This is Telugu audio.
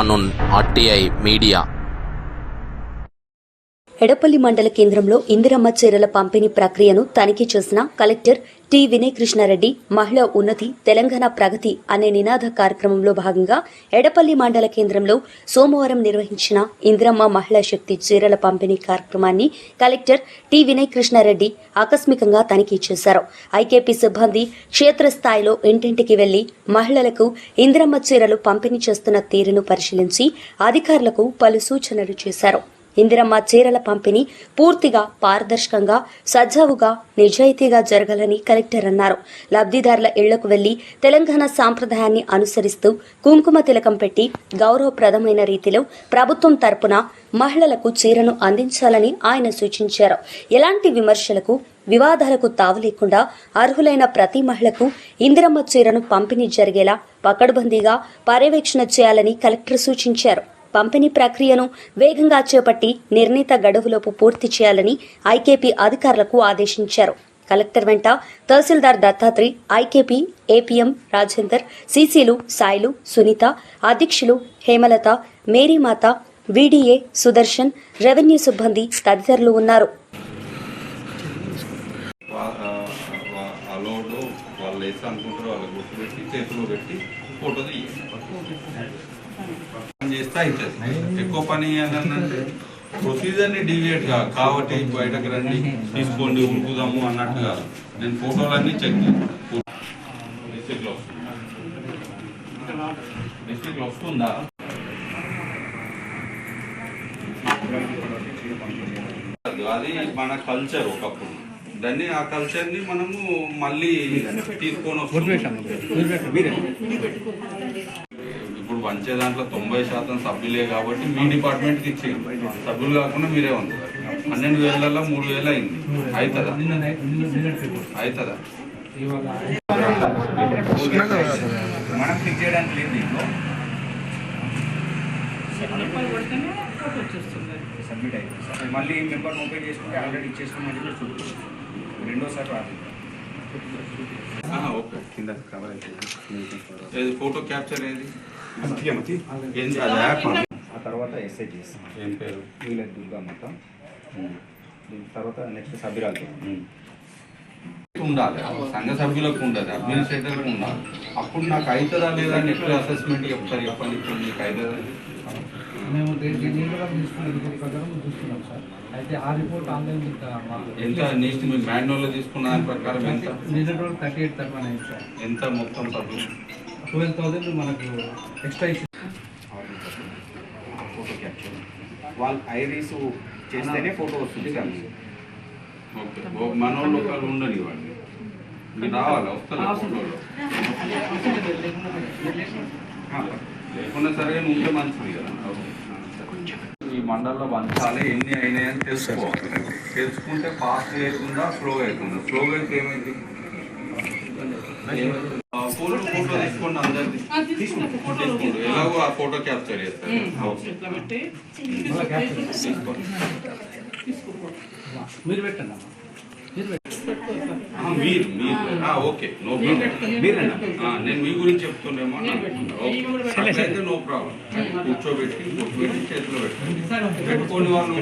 காணும் ஆர்டிஐ மீடியா. ఎడపల్లి మండల కేంద్రంలో ఇందిరమ్మ చీరల పంపిణీ ప్రక్రియను తనిఖీ చేసిన కలెక్టర్ టి వినయ్ కృష్ణారెడ్డి మహిళా ఉన్నతి తెలంగాణ ప్రగతి అనే నినాద కార్యక్రమంలో భాగంగా ఎడపల్లి మండల కేంద్రంలో సోమవారం నిర్వహించిన ఇందిరమ్మ మహిళా శక్తి చీరల పంపిణీ కార్యక్రమాన్ని కలెక్టర్ టి వినయ్ కృష్ణారెడ్డి ఆకస్మికంగా తనిఖీ చేశారు. ఐకేపీ సిబ్బంది క్షేత్రస్థాయిలో ఇంటింటికి వెళ్ళి మహిళలకు ఇందిరమ్మ చీరలు పంపిణీ చేస్తున్న తీరును పరిశీలించి అధికారులకు పలు సూచనలు చేశారు. ఇందిరమ్మ చీరల పంపిణీ పూర్తిగా పారదర్శకంగా సజావుగా నిజాయితీగా జరగాలని కలెక్టర్ అన్నారు. లబ్ధిదారుల ఇళ్ళకు వెళ్ళి తెలంగాణ సాంప్రదాయాన్ని అనుసరిస్తూ కుంకుమ తిలకం పెట్టి గౌరవప్రదమైన రీతిలో ప్రభుత్వం తరపున మహిళలకు చీరను అందించాలని ఆయన సూచించారు. ఎలాంటి విమర్శలకు వివాదాలకు తావు లేకుండా అర్హులైన ప్రతి మహిళకు ఇందిరమ్మ చీరను పంపిణీ జరిగేలా పకడ్బందీగా పర్యవేక్షణ చేయాలని కలెక్టర్ సూచించారు. పంపిణీ ప్రక్రియను వేగంగా చేపట్టి నిర్ణీత గడువులోపు పూర్తి చేయాలని ఐకేపీ అధికారులకు ఆదేశించారు. కలెక్టర్ వెంట తహసీల్దార్ దత్తాత్రి ఐకేపీ ఏపీఎం రాజేందర్ సీసీలు సాయిలు సునీత అధ్యక్షులు హేమలత మేరీమాత వీడీఏ సుదర్శన్ రెవెన్యూ సిబ్బంది తదితరులు ఉన్నారు. వాళ్ళు అనుకుంటారు వాళ్ళకి గుర్తు పెట్టి చేతిలో పెట్టి ఫోటో తీయాలి చేస్తే అవుతుంది ఎక్కువ పని అంటే ప్రొసీజర్ని డివియేట్గా. కాబట్టి బయటకు రండి తీసుకోండి ఉరుకుదాము అన్నట్టు కాదు నేను ఫోటోలన్నీ చెక్ డిస్ట్రిక్ట్ వస్తుందా? అది మన కల్చర్ ఒకప్పుడు. దాన్ని ఆ కల్చర్ని మనము మళ్ళీ తీసుకొని ఇప్పుడు దాంట్లో తొంభై శాతం సభ్యులే కాబట్టి మీ డిపార్ట్మెంట్కి ఇచ్చేయండి. సభ్యులు కాకుండా మీరే ఉంది పన్నెండు వేలలో మూడు వేలు అయింది. అవుతుందా అవుతుందా మనం ఫిక్స్ చేయడానికి లేదు దీంట్లో. సబ్మిట్ అయిపోయింది. మళ్ళీ మెంబర్ మొబైల్ చేసుకుంటే ఆల్రెడీ ఇచ్చేసుకున్నామని మళ్ళీ చూపిస్తుంది రెండోసారి రాదు. ఓకే. కింద కవర్ ఏది ఫోటో క్యాప్చర్ ఏది? ఏంది అది యాప్ ఆ తర్వాత ఎస్ఐ చేస్తాం. ఏం పేరు? వీళ్ళ దుర్గా మొత్తం. దీని తర్వాత నెక్స్ట్ సబిరాలు ఉండాలి. సంఘ సభ్యులకు ఉండదు అడ్మినిస్ట్రేటర్లకు ఉండాలి. అప్పుడు నాకు అవుతుందా లేదా ఎట్లా అసెస్మెంట్ చెప్తారు? చెప్పండి ఇప్పుడు మీకు అవుతుందా? మేము దీంట్లో తీసుకున్న రిపోర్ట్ ప్రకారం చూస్తున్నాం సార్. అయితే ఆ రిపోర్ట్ ఆన్లైన్ ఎంత నెక్స్ట్ మీ మాన్యువల్లో తీసుకున్న దాని ప్రకారం ఎంత? వరకు థర్టీ ఎయిట్ థర్టీ సార్. ఎంత మొత్తం సభ్యులు ట్వెల్వ్ థౌసండ్ మనకు ఎక్స్ట్రా ఫోటో క్యాప్చర్ వాళ్ళు ఐరీస్ చేస్తేనే ఫోటో వస్తుంది సార్. ఓకే. మనోళ్ళు ఒకళ్ళు ఉండని ఇవ్వండి మీరు రావాలా? వస్తారా ఫోటోలో? లేకుండా సరే ఉంటే మంచిది కదా. ఈ మండలంలో వంచాలి ఎన్ని అయినాయని తెలుసుకోవాలి తెలుసుకుంటే ఫాస్ట్ అవుతుందా స్లోగా అవుతుందా స్లోగా అయితే ఏమైంది? ఫోటో ఫోటో తీసుకోండి అందరిది తీసుకోండి. ఎలాగో ఆ ఫోటో క్యాప్చర్ చేస్తారు. మీరు పెట్టండి మీరు మీరు. ఆ, ఓకే. No problem. నేను మీ గురించి చెప్తుండేమో. ఓకే. నో ప్రాబ్లం కూర్చోబెట్టి కూర్చోబెట్టి చేతిలో పెట్టండి పెట్టుకోని వాళ్ళు